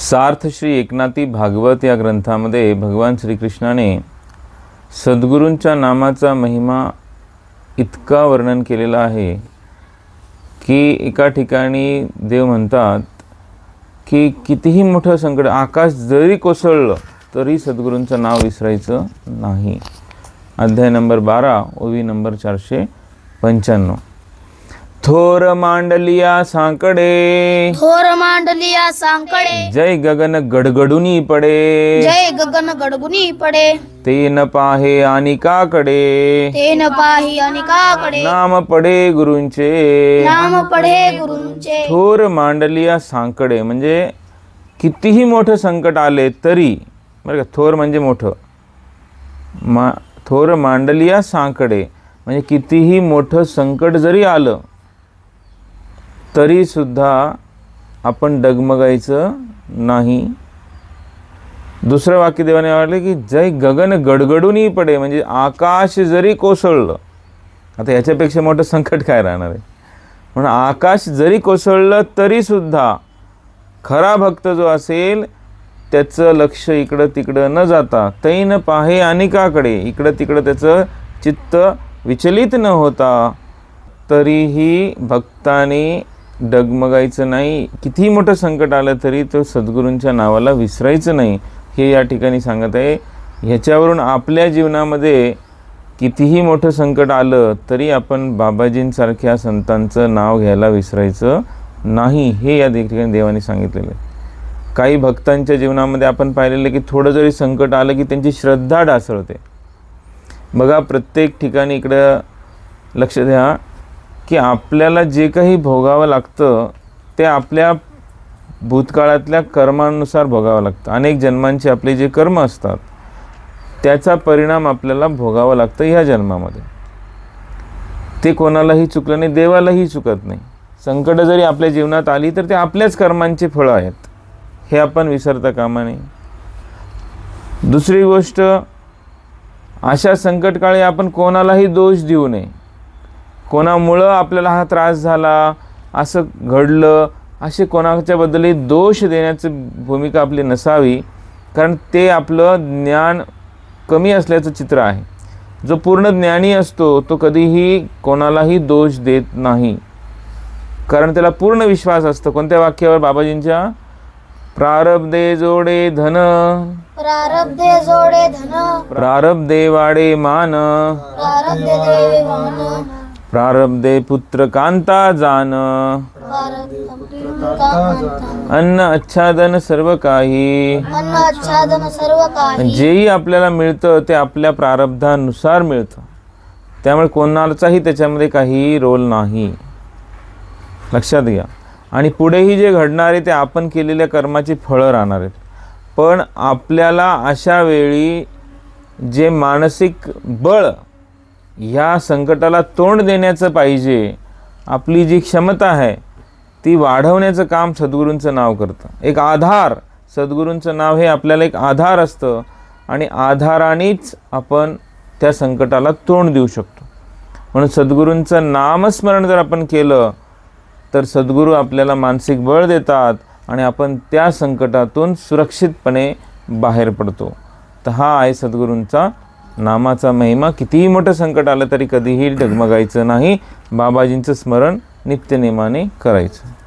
सार्थ श्री एकनाथी भागवत या ग्रंथामध्ये भगवान श्रीकृष्णाने सद्गुरूंच्या नामाचा महिमा इतका वर्णन केलेला आहे की एका ठिकाणी देव म्हणतात की कितीही मोठं संकट आकाश जरी कोसळलं तरी सद्गुरूंचं नाव विसरायचं नाही. अध्याय नंबर बारा ओवी नंबर चारशे पंच्याण्णव. थोर मांडलिया सांकडे. थोर मांडलिया सांकडे. जय गगन गडगडुनी पडे. जय गगन गडगुनी पडे. ते न पाहे आणि काकडे ते न पाही अनिकाकडे. नाम पडे गुरूंचे. नाम पडे गुरूंचे. थोर मांडलिया सांकडे. म्हणजे कितीही मोठं संकट आले तरी बरं का थोर म्हणजे मोठं. मा थोर मांडलिया सांकडे. म्हणजे कितीही मोठं संकट जरी आलं तरीसुद्धा आपण डगमगायचं नाही. दुसरं वाक्य देवाने वाटलं की जय गगन गडगडूनही पडे म्हणजे आकाश जरी कोसळलं आता याच्यापेक्षा मोठं संकट काय राहणार आहे? म्हणून आकाश जरी कोसळलं तरीसुद्धा खरा भक्त जो असेल त्याचं लक्ष इकडं तिकडं न जाता तैन पाहे अनिकाकडे इकडं तिकडं त्याचं चित्त विचलित न होता तरीही भक्ताने डगमगायचं नाही कितीही मोठं संकट आलं तरी तो सद्गुरूंच्या नावाला विसरायचं नाही हे या ठिकाणी सांगत आहे. ह्याच्यावरून आपल्या जीवनामध्ये कितीही मोठं संकट आलं तरी आपण बाबाजींसारख्या संतांचं नाव घ्यायला विसरायचं नाही हे या ठिकाणी देवाने सांगितलेलं आहे. काही भक्तांच्या जीवनामध्ये आपण पाहिलेलं आहे की थोडं जरी संकट आलं की त्यांची श्रद्धा ढासळते. बघा प्रत्येक ठिकाणी इकडं लक्ष द्या. की आपल्याला जे काही भोगावं लागतं ते आपल्या भूतकाळातल्या कर्मानुसार भोगावं लागतं. अनेक जन्मांचे आपले जे कर्म असतात त्याचा परिणाम आपल्याला भोगावं लागतं ह्या जन्मामध्ये. ते कोणालाही चुकलं नाही देवालाही चुकत नाही. संकट जरी आपल्या जीवनात आली तर ते आपल्याच कर्मांचे फळं आहेत. हे आपण विसरता कामा नये. दुसरी गोष्ट अशा संकटकाळी आपण कोणालाही दोष देऊ नये. कोणामुळं आपल्याला हा त्रास झाला असं घडलं असे कोणाच्याबद्दलही दोष देण्याची भूमिका आपली नसावी कारण ते आपलं ज्ञान कमी असल्याचं चित्र आहे. जो पूर्ण ज्ञानी असतो तो कधीही कोणालाही दोष देत नाही. कारण त्याला पूर्ण विश्वास असतो. कोणत्या वाक्यावर? बाबाजींच्या प्रारब्धे जोडे धन. प्रारब्धे जोडे धन. प्रारब्धे वाडे मान. प्रारब्धे देवे मान प्रारब्धे पुत्र कांता जान। अन्न आच्छादन सर्व काही जेही आपल्याला मिळतं ते आपल्या प्रारब्धानुसार मिळतं. त्यामुळे कोणाचाही त्याच्यामध्ये काही रोल नाही. लक्षात घ्या. आणि पुढेही जे घडणार आहे ते आपण केलेल्या कर्माची फळं राहणार आहेत. पण आपल्याला अशा वेळी जे मानसिक बळ या संकटाला तोंड देण्याचं पाहिजे. आपली जी क्षमता आहे ती वाढवण्याचं काम सद्गुरूंचं नाव करतं. एक आधार सद्गुरूंचं नाव हे आपल्याला एक आधार असतं आणि आधारानेच आपण त्या संकटाला तोंड देऊ शकतो. म्हणून सद्गुरूंचं नामस्मरण जर आपण केलं तर सद्गुरू आपल्याला मानसिक बळ देतात आणि आपण त्या संकटातून सुरक्षितपणे बाहेर पडतो. तर हा आहे सद्गुरूंचा नामाचा महिमा कितीही मोठं संकट आलं तरी कधीही डगमगायचं नाही. बाबाजींचं स्मरण नित्यनेमाने करायचं.